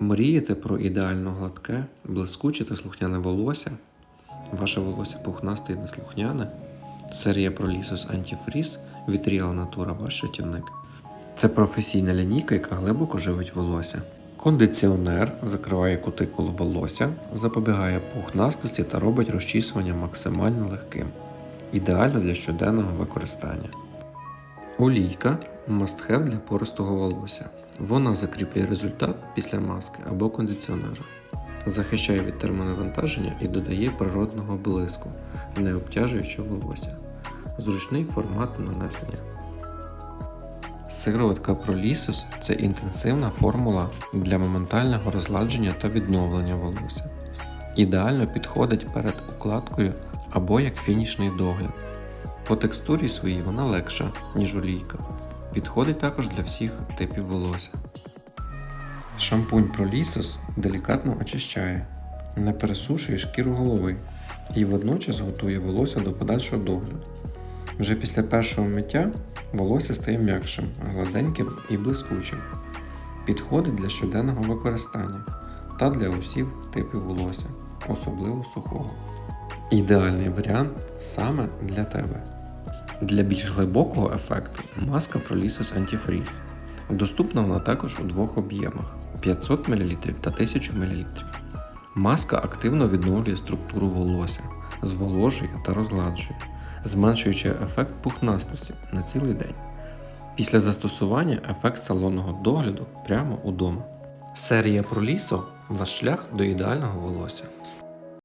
Мрієте про ідеально гладке, блискуче та слухняне волосся? Ваше волосся пухнасте і неслухняне? Серія про лісос антифріз від Real Natura ваш рятівник. Це професійна лінійка, яка глибоко живить волосся. Кондиціонер закриває кутикулу волосся, запобігає пухнастості та робить розчісування максимально легким. Ідеально для щоденного використання. Олійка must-have для пористого волосся. Вона закріплює результат після маски або кондиціонера, захищає від термонавантаження і додає природного блиску, не обтяжуючи волосся. Зручний формат нанесення. Сироватка Prolisus – це інтенсивна формула для моментального розладження та відновлення волосся. Ідеально підходить перед укладкою або як фінішний догляд. По текстурі своїй вона легша, ніж олійка. Підходить також для всіх типів волосся. Шампунь Prolisus делікатно очищає, не пересушує шкіру голови і водночас готує волосся до подальшого догляду. Вже після першого миття волосся стає м'якшим, гладеньким і блискучим. Підходить для щоденного використання та для усіх типів волосся, особливо сухого. Ідеальний варіант саме для тебе. Для більш глибокого ефекту маска Prolisus Antifreeze. Доступна вона також у двох об'ємах 500 мл та 1000 мл. Маска активно відновлює структуру волосся, зволожує та розгладжує, зменшуючи ефект пухнастості на цілий день. Після застосування ефект салонного догляду прямо удома. Серія Proliso – ваш шлях до ідеального волосся.